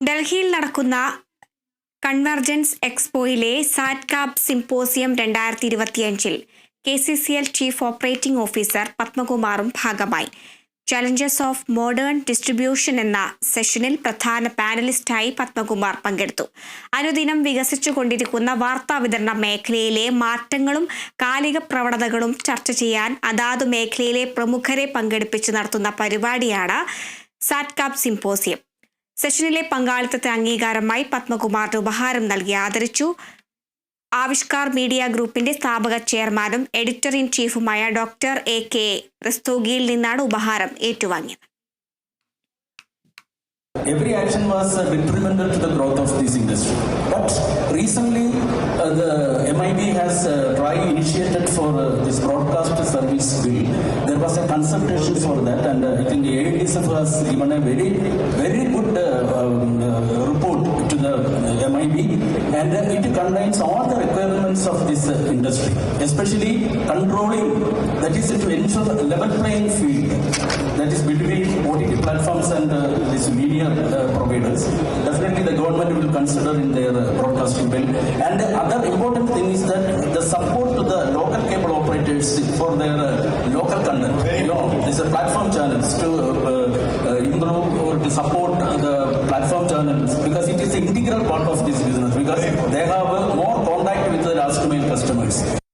ഡൽഹിയിൽ നടക്കുന്ന convergence എക്സ്പോയിലെ സാറ്റ്കാബ് symposium രണ്ടായിരത്തി ഇരുപത്തിയഞ്ചിൽ K C C L chief operating officer പത്മകുമാറും ഭാഗമായി. ചലഞ്ചസ് ഓഫ് മോഡേൺ ഡിസ്ട്രിബ്യൂഷൻ എന്ന സെഷനിൽ പ്രധാന പാനലിസ്റ്റായി പത്മകുമാർ പങ്കെടുത്തു. അനുദിനം വികസിച്ചുകൊണ്ടിരിക്കുന്ന വാർത്താ വിതരണ മേഖലയിലെ മാറ്റങ്ങളും കാലിക പ്രവണതകളും ചർച്ച ചെയ്യാൻ അതാതു മേഖലയിലെ പ്രമുഖരെ പങ്കെടുപ്പിച്ച് നടത്തുന്ന പരിപാടിയാണ് സാറ്റ്കാബ് സിംപോസിയം. സെഷനിലെ പങ്കാളിത്തത്തിന് അംഗീകാരമായി പത്മകുമാറിന് ഉപഹാരം നൽകി ആദരിച്ചു. ആവിഷ്കാർ മീഡിയ ഗ്രൂപ്പിന്റെ സ്ഥാപക ചെയർമാനും എഡിറ്റർ ഇൻ ചീഫുമായ ഡോക്ടർ എ കെ റസ്തോഗിയിൽ നിന്നാണ് ഉപഹാരം ഏറ്റുവാങ്ങിയത്. Every action was uh, detrimental to the growth of this industry. But recently, uh, the MIB has uh, tried initiated for uh, this broadcast service bill. There was a consultation for that, and uh, I think the AIDSF has given a very, very good uh, um, uh, report to the uh, MIB, and it contains all the requirements of this uh, industry, especially controlling, that is to ensure a level playing field, that is between OTT platforms and uh, this media uh, providers. Definitely, the government will consider in their uh, broadcasting bill. And the other important thing is that the support to the local cable operators for their uh, local content. You know, there's a platform channels to uh, uh, improve or to support the platform channels because it is an integral part of this business because they have more contact with the last mile customers.